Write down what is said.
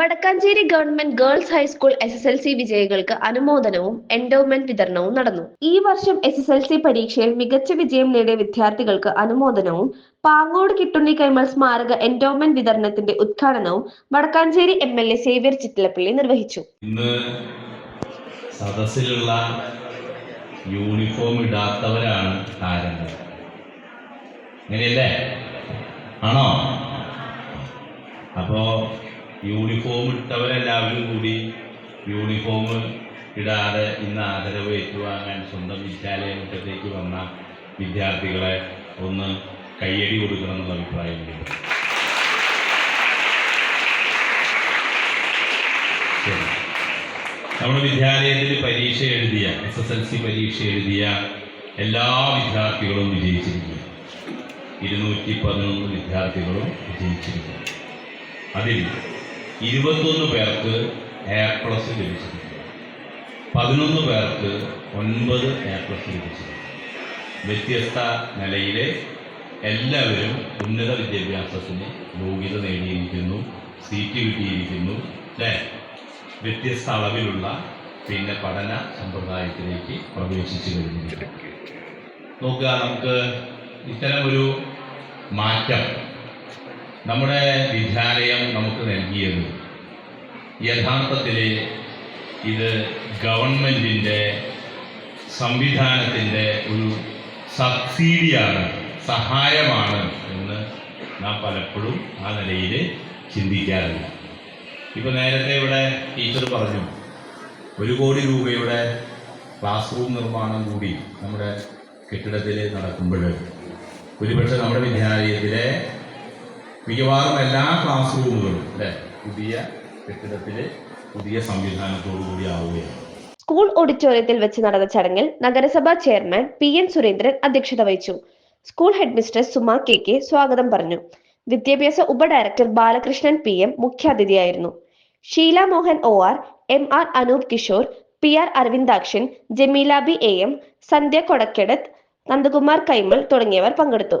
Vadakkanchery government girls high school S S L C വിജയികൾക്ക് അനുമോദനവും endowment വിതരണവും നടന്നു. ഈ വർഷം എസ് എസ് എൽ സി പരീക്ഷയിൽ മികച്ച വിജയം നേടിയ വിദ്യാർത്ഥികൾക്ക് അനുമോദനവും പാങ്ങോട് കിട്ടുണ്ണി കൈമൾ സ്മാരക എൻഡോമെന്റ് വിതരണത്തിന്റെ ഉദ്ഘാടനവും Vadakkanchery M L A Xavier Chittilappally നിർവഹിച്ചു. ഇന്ന് സദസ്സിലുള്ള യൂണിഫോം ഇടാത്തവരാണ് താരങ്ങൾ. ആണോ? അപ്പോൾ യൂണിഫോം ഇട്ടവരെല്ലാവരും കൂടി യൂണിഫോം ഇടാതെ ഇന്ന് ആദരവ് ഏറ്റുവാങ്ങാൻ സ്വന്തം വിദ്യാലയ മുറ്റത്തേക്ക് വന്ന വിദ്യാർത്ഥികളെ ഒന്ന് കയ്യടി കൊടുക്കണം എന്നുള്ള അഭിപ്രായമുണ്ട് നമ്മുടെ വിദ്യാലയത്തിൽ പരീക്ഷ എഴുതിയ എസ് എസ് എൽ സി പരീക്ഷ എഴുതിയ എല്ലാ വിദ്യാർത്ഥികളും വിജയിച്ചിരിക്കുന്നു. ഇരുന്നൂറ്റി പതിനൊന്ന് വിദ്യാർത്ഥികളും വിജയിച്ചിരിക്കുന്നു. അതിൽ ഇരുപത്തൊന്ന് പേർക്ക് എ പ്ലസ് ലഭിച്ചിട്ടുണ്ട്. പതിനൊന്ന് പേർക്ക് ഒൻപത് എ പ്ലസ് ലഭിച്ചിട്ടുണ്ട്. വ്യത്യസ്ത നിലയിലെ എല്ലാവരും ഉന്നത വിദ്യാഭ്യാസത്തിന് യോഗ്യത നേടിയിരിക്കുന്നു സീറ്റ് കിട്ടിയിരിക്കുന്നു അല്ലേ? വ്യത്യസ്ത അളവിലുള്ള പിന്നെ പഠന സമ്പ്രദായത്തിലേക്ക് പ്രവേശിച്ചു കഴിഞ്ഞിട്ടുണ്ട് നോക്കുക നമുക്ക് ഇത്തരം ഒരു മാറ്റം നമ്മുടെ വിദ്യാലയം നമുക്ക് നൽകിയത്. യഥാർത്ഥത്തിൽ ഇത് ഗവൺമെന്റിന്റെ സംവിധാനത്തിന്റെ ഒരു സബ്സിഡിയാണ് സഹായമാണ് എന്ന് നാം പലപ്പോഴും ആ നിലയിൽ ചിന്തിക്കാറില്ല ഇപ്പോൾ നേരത്തെ ഇവിടെ ടീച്ചർ പറഞ്ഞു ഒരു കോടി രൂപയുടെ ക്ലാസ് റൂം നിർമ്മാണം കൂടി നമ്മുടെ കെട്ടിടത്തിൽ നടക്കുമ്പോൾ ഒരുപക്ഷെ നമ്മുടെ വിദ്യാലയത്തിലെ മിക്കവാറും എല്ലാ ക്ലാസ് റൂമുകളും അല്ലേ? പുതിയ കെട്ടിടത്തിലെ പുതിയ സംവിധാനത്തോടു കൂടി ആവുകയാണ്. സ്കൂൾ ഓഡിറ്റോറിയത്തിൽ വെച്ച് നടന്ന ചടങ്ങിൽ നഗരസഭാ ചെയർമാൻ പി എൻ സുരേന്ദ്രൻ അധ്യക്ഷത വഹിച്ചു. School headmistress Suma K K സ്വാഗതം പറഞ്ഞു. വിദ്യാഭ്യാസ ഉപഡയറക്ടർ Balakrishnan P M മുഖ്യാതിഥിയായിരുന്നു. Sheela Mohan O R M R Anoop Kishore P R Aravindakshan Jameela B A M Sandhya Kodakkedath Nandakumar Kaimal തുടങ്ങിയവർ പങ്കെടുത്തു.